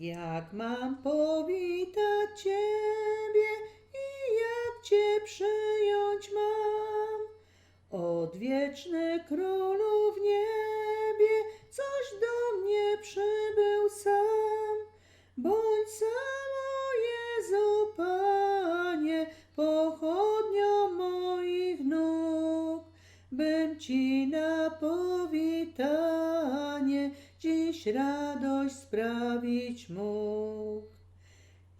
Jak mam powitać Ciebie i jak Cię przyjąć mam? Odwieczny Królu w niebie, coś do mnie przybył sam. Bądź samo Jezu, Panie, pochodnią moich nóg, bym Ci na powitanie dziś radość sprawić mógł.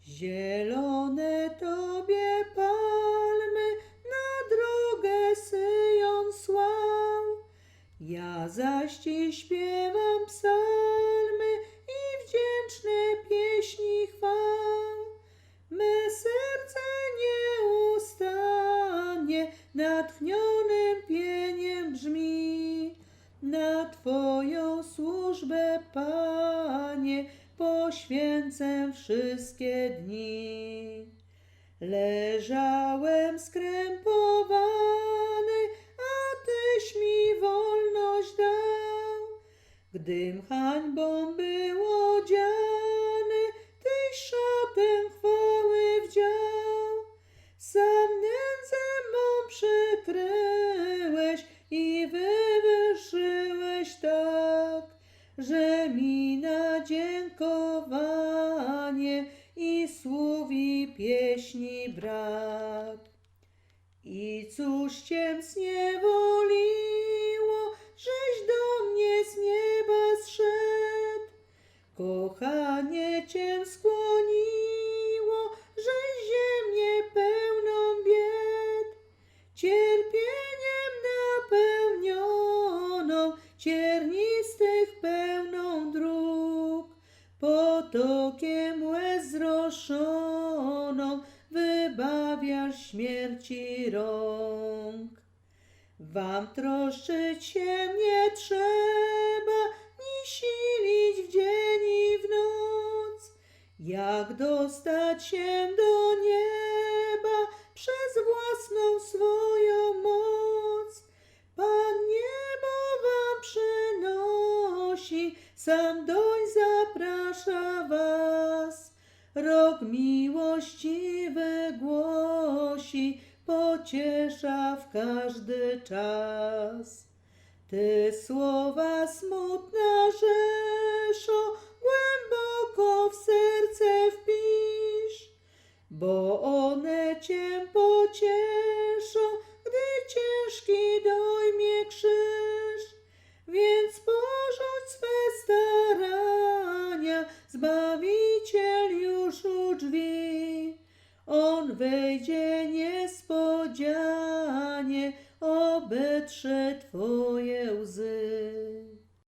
Zielone Tobie palmy na drogę Syjon słał, ja zaś Ci śpiewam psalmy i wdzięczne pieśni chwał. Me serce nieustannie natchnionym służbę, Panie, poświęcę wszystkie dni. Leżałem skrępowany, a Tyś mi wolność dał. Gdym hańbą był odziany, pieśni brak. I cóż cię zniewoliło, żeś do mnie z nieba zszedł? Kochanie cię skłoniło, żeś ziemię pełną bied. Cierpieniem napełnioną, ciernistych pełną dróg. Potokiem łez zroszoną, wybawiasz śmierci rąk. Wam troszczyć się nie trzeba, ni silić w dzień i w noc. Jak dostać się do nieba przez własną swoją moc? Pan niebo wam przynosi, sam doń Rok miłościwy głosi, pociesza w każdy czas. Ty słowa smutna rzeszo, głęboko w serce wpisz, bo one cię pocieszą, gdy ciężki dojmie krzyż. Więc porzuć swe starania, Zbawiciel drzwi. On wejdzie niespodzianie, obetrze Twoje łzy.